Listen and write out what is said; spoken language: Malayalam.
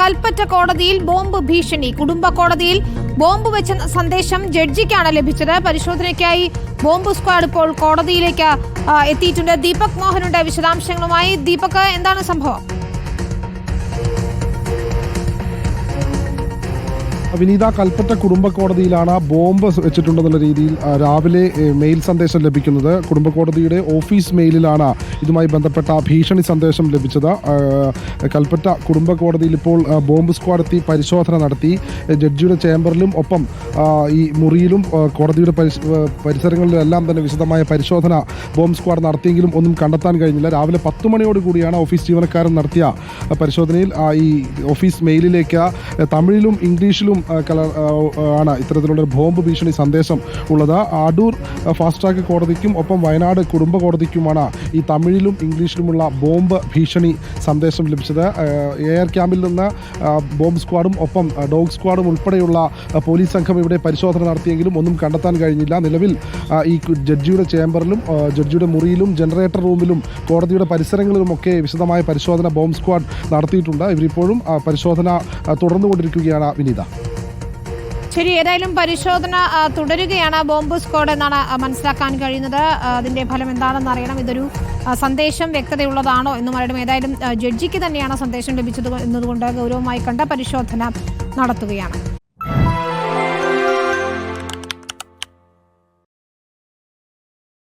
കൽപ്പറ്റ കോടതിയിൽ ബോംബ് ഭീഷണി. കുടുംബ കോടതിയിൽ ബോംബ് വെച്ച സന്ദേശം ജഡ്ജിക്കാണ് ലഭിച്ചത്. പരിശോധനയ്ക്കായി ബോംബ് സ്ക്വാഡ് ഇപ്പോൾ കോടതിയിലേക്ക് എത്തിയിട്ടുണ്ട്. ദീപക് മോഹനുണ്ട് വിശദാംശങ്ങളുമായി. ദീപക് എന്താണ് സംഭവം? വിനീത കൽപ്പറ്റ കുടുംബ കോടതിയിലാണ് ബോംബ് വെച്ചിട്ടുണ്ടെന്നുള്ള രീതിയിൽ രാവിലെ മെയിൽ സന്ദേശം ലഭിക്കുന്നത്. കുടുംബ കോടതിയുടെ ഓഫീസ് മെയിലിലാണ് ഇതുമായി ബന്ധപ്പെട്ട ഭീഷണി സന്ദേശം ലഭിച്ചത്. കൽപ്പറ്റ കുടുംബ കോടതിയിൽ ഇപ്പോൾ ബോംബ് സ്ക്വാഡ് എത്തി പരിശോധന നടത്തി. ജഡ്ജിയുടെ ചേംബറിലും ഒപ്പം ഈ മുറിയിലും കോടതിയുടെ പരിസ- പരിസരങ്ങളിലും എല്ലാം തന്നെ വിശദമായ പരിശോധന ബോംബ് സ്ക്വാഡ് നടത്തിയെങ്കിലും ഒന്നും കണ്ടെത്താൻ കഴിഞ്ഞില്ല. രാവിലെ പത്ത് മണിയോട് കൂടിയാണ് ഓഫീസ് ജീവനക്കാരൻ നടത്തിയ പരിശോധനയിൽ ഈ ഓഫീസ് മെയിലിലേക്ക് തമിഴിലും ഇംഗ്ലീഷിലും കല ആണ് ഇത്തരത്തിലുള്ള ബോംബ് ഭീഷണി സന്ദേശം ഉള്ളത്. അടൂർ ഫാസ്റ്റ് ട്രാക്ക് കോടതിക്കും ഒപ്പം വയനാട് കുടുംബ കോടതിക്കുമാണ് ഈ തമിഴിലും ഇംഗ്ലീഷിലുമുള്ള ബോംബ് ഭീഷണി സന്ദേശം ലഭിച്ചത്. എയർ ക്യാമ്പിൽ നിന്ന് ബോംബ് സ്ക്വാഡും ഒപ്പം ഡോഗ് സ്ക്വാഡും ഉൾപ്പെടെയുള്ള പോലീസ് സംഘം ഇവിടെ പരിശോധന നടത്തിയെങ്കിലും ഒന്നും കണ്ടെത്താൻ കഴിഞ്ഞില്ല. നിലവിൽ ഈ ജഡ്ജിയുടെ ചേംബറിലും ജഡ്ജിയുടെ മുറിയിലും ജനറേറ്റർ റൂമിലും കോടതിയുടെ പരിസരങ്ങളിലുമൊക്കെ വിശദമായ പരിശോധന ബോംബ് സ്ക്വാഡ് നടത്തിയിട്ടുണ്ട്. ഇവരിപ്പോഴും പരിശോധന തുടർന്നുകൊണ്ടിരിക്കുകയാണ് വിനീത. ശരി ഏതായാലും പരിശോധന തുടരുകയാണ് ബോംബ് സ്ക്വാഡ് എന്നാണ് മനസ്സിലാക്കാൻ കഴിയുന്നത്. അതിന്റെ ഫലം എന്താണെന്ന് അറിയണം. ഇതൊരു സന്ദേശം വ്യക്തതയുള്ളതാണോ എന്നും അറിയണം. ഏതായാലും ജഡ്ജിക്ക് തന്നെയാണ് സന്ദേശം ലഭിച്ചത് എന്നതുകൊണ്ട് ഗൗരവമായി കണ്ട പരിശോധന നടത്തുകയാണ്.